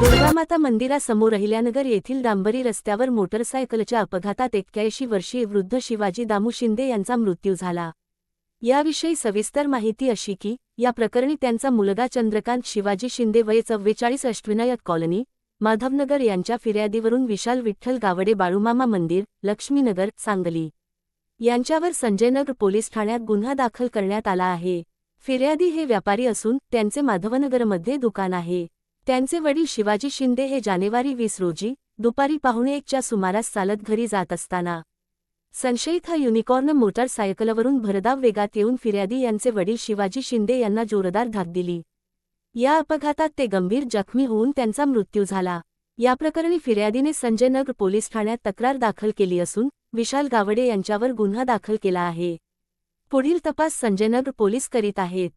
दुर्गामाता मंदिरासमोर अहिल्यानगर येथील डांबरी रस्त्यावर मोटरसायकलच्या अपघातात एक्क्याऐंशी वर्षीय वृद्ध शिवाजी दामू शिंदे यांचा मृत्यू झाला. याविषयी सविस्तर माहिती अशी की या प्रकरणी त्यांचा मुलगा चंद्रकांत शिवाजी शिंदे वय चव्वेचाळीस अष्टविनायक कॉलनी माधवनगर यांच्या फिर्यादीवरून विशाल विठ्ठल गावडे बाळूमामा मंदिर लक्ष्मीनगर सांगली. यांच्यावर संजयनगर पोलीस ठाण्यात गुन्हा दाखल करण्यात आला आहे. फिर्यादी हे व्यापारी असून त्यांचे माधवनगरमध्ये दुकान आहे. त्यांचे वडील शिवाजी शिंदे हे जानेवारी वीस रोजी दुपारी पाहुणे एकच्या सुमारास चालत घरी जात असताना संशयित हा युनिकॉर्न मोटारसायकलवरून भरधाव वेगात येऊन फिर्यादी यांचे वडील शिवाजी शिंदे यांना जोरदार धाक दिली. या अपघातात ते गंभीर जखमी होऊन त्यांचा मृत्यू झाला. या प्रकरणी फिर्यादीने संजयनगर पोलीस ठाण्यात तक्रार दाखल केली असून विशाल गावडे यांच्यावर गुन्हा दाखल केला आहे. पुढील तपास संजयनगर पोलीस करीत आहेत.